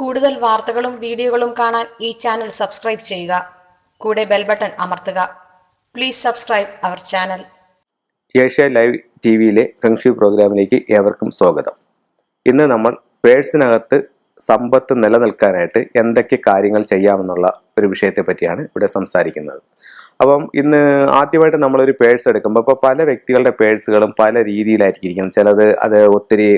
കൂടുതൽ വാർത്തകളും വീഡിയോകളും കാണാൻ ഈ ചാനൽ സബ്സ്ക്രൈബ് ചെയ്യുക. കൂടെ ബെൽ ബട്ടൺ അമർത്തുക. Please subscribe our channel. Asia live T വിയിലെ കൺഫ്യൂ പ്രോഗ്രാമിലേക്ക് ഏവർക്കും സ്വാഗതം. ഇന്ന് നമ്മൾ പേഴ്സിനകത്ത് സമ്പത്ത് നിലനിൽക്കാനായിട്ട് എന്തൊക്കെ കാര്യങ്ങൾ ചെയ്യാമെന്നുള്ള ഒരു വിഷയത്തെ പറ്റിയാണ് ഇവിടെ സംസാരിക്കുന്നത്. അപ്പം ഇന്ന് ആദ്യമായിട്ട് നമ്മളൊരു പേഴ്സ് എടുക്കുമ്പോൾ ഇപ്പോൾ പല വ്യക്തികളുടെ പേഴ്സുകളും പല രീതിയിലായിരിക്കും. ഇരിക്കുന്നത് ചിലത് അത് ഒത്തിരി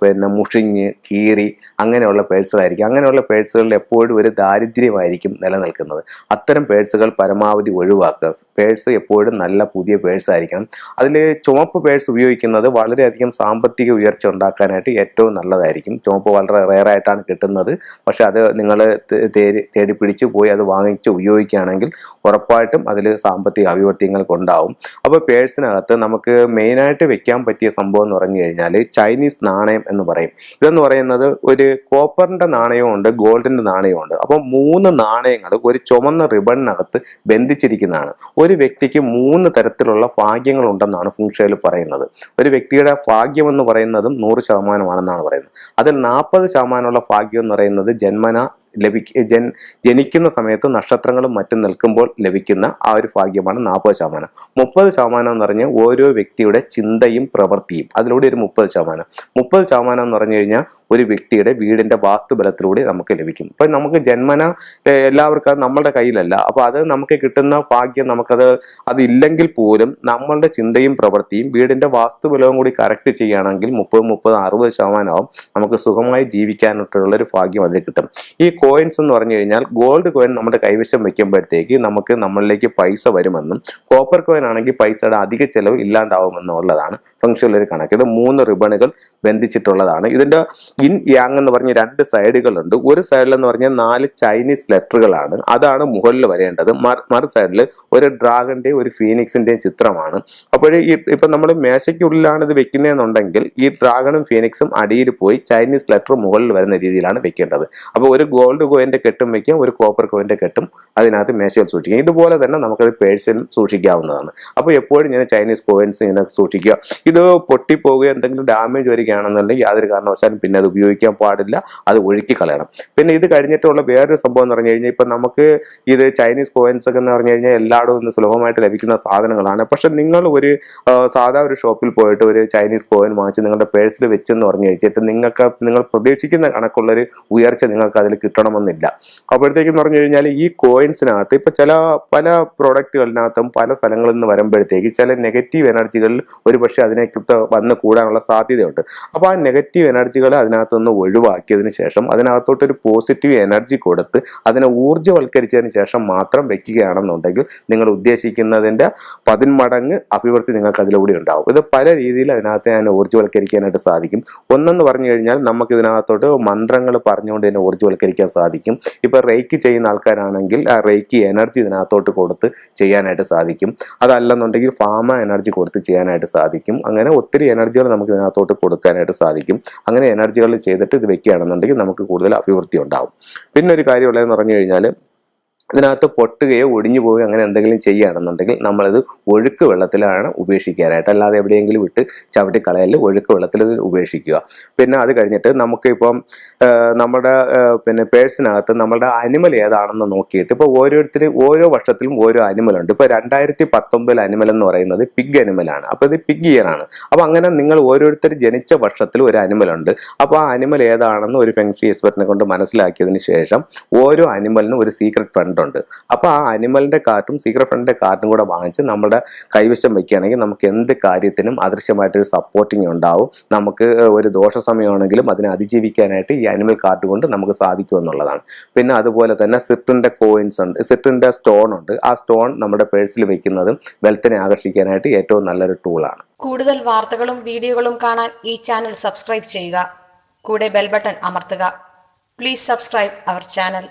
പിന്നെ മുഷിഞ്ഞ് കീറി അങ്ങനെയുള്ള പേഴ്സുകളായിരിക്കും. അങ്ങനെയുള്ള പേഴ്സുകളിൽ എപ്പോഴും ഒരു ദാരിദ്ര്യമായിരിക്കും നിലനിൽക്കുന്നത്. അത്തരം പേഴ്സുകൾ പരമാവധി ഒഴിവാക്കുക. പേഴ്സ് എപ്പോഴും നല്ല പുതിയ പേഴ്സ് ആയിരിക്കണം അതിൽ ചുമപ്പ് പേഴ്സ് ഉപയോഗിക്കുന്നത് വളരെയധികം സാമ്പത്തിക ഉയർച്ച ഉണ്ടാക്കാനായിട്ട് ഏറ്റവും നല്ലതായിരിക്കും. ചുമപ്പ് വളരെ റെയർ ആയിട്ടാണ് കിട്ടുന്നത്. പക്ഷേ അത് നിങ്ങൾ തേടി തേടി പിടിച്ച് പോയി അത് വാങ്ങിച്ച് ഉപയോഗിക്കുകയാണെങ്കിൽ ഉറപ്പായിട്ടും അതിൽ സാമ്പത്തിക അഭിവൃദ്ധികൾക്ക് ഉണ്ടാവും അപ്പോൾ പേഴ്സിനകത്ത് നമുക്ക് മെയിനായിട്ട് വെക്കാൻ പറ്റിയ സംഭവം എന്ന് പറഞ്ഞു കഴിഞ്ഞാൽ ചൈനീസ് നാണയം എന്ന് പറയും. ഇതെന്ന് പറയുന്നത് ഒരു കോപ്പറിന്റെ നാണയമുണ്ട് നാണയവും ഉണ്ട്. അപ്പോൾ മൂന്ന് നാണയങ്ങൾ ഒരു ചുമന്ന റിബണിനകത്ത് ബന്ധിച്ചിരിക്കുന്നതാണ്. ഒരു വ്യക്തിക്ക് മൂന്ന് തരത്തിലുള്ള ഭാഗ്യങ്ങൾ ഉണ്ടെന്നാണ് ഫുങ്ഷയിൽ പറയുന്നത്. ഒരു വ്യക്തിയുടെ ഭാഗ്യം എന്ന് പറയുന്നതും നൂറ് ശതമാനമാണെന്നാണ് പറയുന്നത്. അതിൽ നാൽപ്പത് ശതമാനമുള്ള ഭാഗ്യം എന്ന് പറയുന്നത് ജന്മന ലഭിക്ക ജൻ ജനിക്കുന്ന സമയത്ത് നക്ഷത്രങ്ങളും മറ്റും നിൽക്കുമ്പോൾ ലഭിക്കുന്ന ആ ഒരു ഭാഗ്യമാണ് നാൽപ്പത് ശതമാനം. മുപ്പത് ശതമാനം എന്ന് പറഞ്ഞാൽ ഓരോ വ്യക്തിയുടെ ചിന്തയും പ്രവൃത്തിയും. അതിലൂടെ ഒരു മുപ്പത് ശതമാനം. മുപ്പത് ശതമാനം എന്ന് പറഞ്ഞു കഴിഞ്ഞാൽ ഒരു വ്യക്തിയുടെ വീടിന്റെ വാസ്തുബലത്തിലൂടെ നമുക്ക് ലഭിക്കും. ഇപ്പം നമുക്ക് ജന്മന എല്ലാവർക്കും അത് നമ്മളുടെ കയ്യിലല്ല. അപ്പോൾ അത് നമുക്ക് കിട്ടുന്ന ഭാഗ്യം നമുക്കത് അതില്ലെങ്കിൽ പോലും നമ്മളുടെ ചിന്തയും പ്രവൃത്തിയും വീടിന്റെ വാസ്തുബലവും കൂടി കറക്റ്റ് ചെയ്യുകയാണെങ്കിൽ മുപ്പത് മുപ്പത് അറുപത് ശതമാനമാവും നമുക്ക് സുഖമായി ജീവിക്കാനായിട്ടുള്ള ഒരു ഭാഗ്യം അതിൽ കിട്ടും. ഈ കോയിൻസ് എന്ന് പറഞ്ഞു കഴിഞ്ഞാൽ ഗോൾഡ് കോയിൻ നമ്മുടെ കൈവശം വെക്കുമ്പോഴത്തേക്ക് നമുക്ക് നമ്മളിലേക്ക് പൈസ വരുമെന്നും കോപ്പർ കോയിൻ ആണെങ്കിൽ പൈസയുടെ അധിക ചെലവ് ഇല്ലാണ്ടാവുമെന്നുള്ളതാണ് ഫംഗ്ഷനിലൊരു കണക്ക്. ഇത് മൂന്ന് റിബണുകൾ ബന്ധിച്ചിട്ടുള്ളതാണ്. ഇതിന്റെ ഇൻ യാങ് എന്ന് പറഞ്ഞ രണ്ട് സൈഡുകളുണ്ട്. ഒരു സൈഡിൽ എന്ന് പറഞ്ഞാൽ നാല് ചൈനീസ് ലെറ്ററുകളാണ്. അതാണ് മുകളിൽ വരേണ്ടത്. മറു സൈഡിൽ ഒരു ഡ്രാഗന്റെയും ഒരു ഫീനിക്സിന്റെയും ചിത്രമാണ്. അപ്പോഴേ ഈ ഇപ്പൊ നമ്മൾ മേശയ്ക്കുള്ളിലാണ് ഇത് വെക്കുന്നതെന്നുണ്ടെങ്കിൽ ഈ ഡ്രാഗണും ഫീനിക്സും അടിയിൽ പോയി ചൈനീസ് ലെറ്റർ മുകളിൽ വരുന്ന രീതിയിലാണ് വെക്കേണ്ടത്. അപ്പോൾ ഒരു ഗോൾഡ് കോയിന്റെ കെട്ടും വെക്കാം ഒരു കോപ്പർ കോയിന്റെ കെട്ടും അതിനകത്ത് മേശയിൽ സൂക്ഷിക്കാം. ഇതുപോലെ തന്നെ നമുക്കത് പേഴ്സിലും സൂക്ഷിക്കാവുന്നതാണ്. അപ്പോൾ എപ്പോഴും ഞാൻ ചൈനീസ് കോയിൻസ് ഇങ്ങനെ സൂക്ഷിക്കുക. ഇത് പൊട്ടിപ്പോവുകയോ എന്തെങ്കിലും ഡാമേജ് വരികയാണെന്നുണ്ടെങ്കിൽ യാതൊരു കാരണവശാലും പിന്നെ അത് ഉപയോഗിക്കാൻ പാടില്ല അത് ഒഴുക്കി കളയണം. പിന്നെ ഇത് കഴിഞ്ഞിട്ടുള്ള വേറൊരു സംഭവം എന്ന് പറഞ്ഞു കഴിഞ്ഞാൽ ഇപ്പം നമുക്ക് ഇത് ചൈനീസ് കോയിൻസ് ഒക്കെ എന്ന് പറഞ്ഞു കഴിഞ്ഞാൽ എല്ലായിടവും ഇന്ന് സുലഭമായിട്ട് ലഭിക്കുന്ന സാധനങ്ങളാണ്. പക്ഷെ നിങ്ങൾ ഒരു സാധാ ഒരു ഷോപ്പിൽ പോയിട്ട് ഒരു ചൈനീസ് കോയിൻ വാങ്ങിച്ച് നിങ്ങളുടെ പേഴ്സിൽ വെച്ചെന്ന് പറഞ്ഞു കഴിച്ചിട്ട് നിങ്ങൾക്ക് നിങ്ങൾ പ്രതീക്ഷിക്കുന്ന കണക്കുള്ളൊരു ഉയർച്ച നിങ്ങൾക്ക് അതിൽ കിട്ടണമെന്നില്ല. അപ്പോഴത്തേക്കെന്ന് പറഞ്ഞു കഴിഞ്ഞാൽ ഈ കോയിൻസിനകത്ത് ഇപ്പം ചില പല പ്രോഡക്റ്റുകളിനകത്തും പല സ്ഥലങ്ങളിൽ നിന്ന് വരുമ്പോഴത്തേക്ക് ചില നെഗറ്റീവ് എനർജികളിൽ ഒരു പക്ഷേ അതിനെ വന്ന് കൂടാനുള്ള സാധ്യതയുണ്ട്. അപ്പോൾ ആ നെഗറ്റീവ് എനർജികൾ അതിനകത്ത് നിന്ന് ഒഴിവാക്കിയതിന് ശേഷം അതിനകത്തോട്ട് ഒരു പോസിറ്റീവ് എനർജി കൊടുത്ത് അതിനെ ഊർജവൽക്കരിച്ചതിന് ശേഷം മാത്രം വെക്കുകയാണെന്നുണ്ടെങ്കിൽ നിങ്ങൾ ഉദ്ദേശിക്കുന്നതിന്റെ പതിന്മടങ്ങ് അഭിവൃദ്ധി നിങ്ങൾക്ക് അതിലൂടെ ഉണ്ടാവും. ഇത് പല രീതിയിൽ അതിനകത്ത് ഞാൻ ഊർജവൽക്കരിക്കാനായിട്ട് സാധിക്കും. ഒന്നെന്ന് പറഞ്ഞു കഴിഞ്ഞാൽ നമുക്ക് ഇതിനകത്തോട്ട് മന്ത്രങ്ങൾ പറഞ്ഞുകൊണ്ട് തന്നെ ഊർജവൽക്കരിക്കാൻ സാധിക്കും. ഇപ്പോൾ റേക്ക് ചെയ്യുന്ന ആൾക്കാരാണെങ്കിൽ ആ റേക്ക് എനർജി ഇതിനകത്തോട്ട് കൊടുത്ത് ചെയ്യാനായിട്ട് സാധിക്കും. അതല്ലെന്നുണ്ടെങ്കിൽ ഫാമ എനർജി കൊടുത്ത് ചെയ്യാനായിട്ട് സാധിക്കും. അങ്ങനെ ഒത്തിരി എനർജികൾ നമുക്ക് ഇതിനകത്തോട്ട് കൊടുക്കാനായിട്ട് സാധിക്കും. അങ്ങനെ എനർജികൾ ചെയ്തിട്ട് ഇത് വെക്കുകയാണെന്നുണ്ടെങ്കിൽ നമുക്ക് കൂടുതൽ അഭിവൃദ്ധി ഉണ്ടാവും. പിന്നെ ഒരു കാര്യമുള്ളതെന്ന് പറഞ്ഞു കഴിഞ്ഞാൽ ഇതിനകത്ത് പൊട്ടുകയോ ഒടിഞ്ഞു പോവുകയോ അങ്ങനെ എന്തെങ്കിലും ചെയ്യുകയാണെന്നുണ്ടെങ്കിൽ നമ്മളത് ഒഴുക്ക് വെള്ളത്തിലാണ് ഉപേക്ഷിക്കാനായിട്ട്. അല്ലാതെ എവിടെയെങ്കിലും വിട്ട് ചവിട്ടി കളയൽ ഒഴുക്ക് വെള്ളത്തിൽ ഉപേക്ഷിക്കുക. പിന്നെ അത് കഴിഞ്ഞിട്ട് നമുക്കിപ്പം നമ്മുടെ പിന്നെ പേഴ്സിനകത്ത് നമ്മുടെ അനിമൽ ഏതാണെന്ന് നോക്കിയിട്ട് ഇപ്പോൾ ഓരോരുത്തർ ഓരോ വർഷത്തിലും ഓരോ അനിമലുണ്ട്. ഇപ്പോൾ രണ്ടായിരത്തി പത്തൊമ്പതിൽ അനിമൽ എന്ന് പറയുന്നത് പിഗ് അനിമലാണ്. അപ്പോൾ ഇത് പിഗ് ഇയർ ആണ്. അപ്പോൾ അങ്ങനെ നിങ്ങൾ ഓരോരുത്തർ ജനിച്ച വർഷത്തിൽ ഒരു അനിമലുണ്ട്. അപ്പോൾ ആ അനിമൽ ഏതാണെന്ന് ഒരു ഫെങ്ഷി എക്സ്പെർട്ടിനെ കൊണ്ട് മനസ്സിലാക്കിയതിന് ശേഷം ഓരോ അനിമലിനും ഒരു സീക്രട്ട് ഫണ്ട് ഉണ്ട് അപ്പോൾ ആ അനിമലിന്റെ കാർട്ടും സീക്രട്ട് ഫ്രണ്ടിന്റെ കാർട്ടും കൂടെ വാങ്ങിച്ച് നമ്മുടെ കൈവശം വയ്ക്കുകയാണെങ്കിൽ നമുക്ക് എന്ത് കാര്യത്തിനും അദൃശ്യമായിട്ടൊരു സപ്പോർട്ടിങ് ഉണ്ടാവും. നമുക്ക് ഒരു ദോഷ സമയമാണെങ്കിലും അതിനെ അതിജീവിക്കാനായിട്ട് ഈ അനിമൽ കാർട്ട് കൊണ്ട് നമുക്ക് സാധിക്കും എന്നുള്ളതാണ്. പിന്നെ അതുപോലെ തന്നെ സിട്ടിന്റെ കോയിൻസ് ഉണ്ട് സിട്ടിന്റെ സ്റ്റോൺ ഉണ്ട്. ആ സ്റ്റോൺ നമ്മുടെ പേഴ്സിൽ വെക്കുന്നതും വെൽത്തിനെ ആകർഷിക്കാനായിട്ട് ഏറ്റവും നല്ലൊരു ടൂളാണ് കൂടുതൽ വാർത്തകളും വീഡിയോകളും കാണാൻ ഈ ചാനൽ സബ്സ്ക്രൈബ് ചെയ്യുക. കൂടെ ബെൽ ബട്ടൺ അമർത്തുക. Please subscribe our channel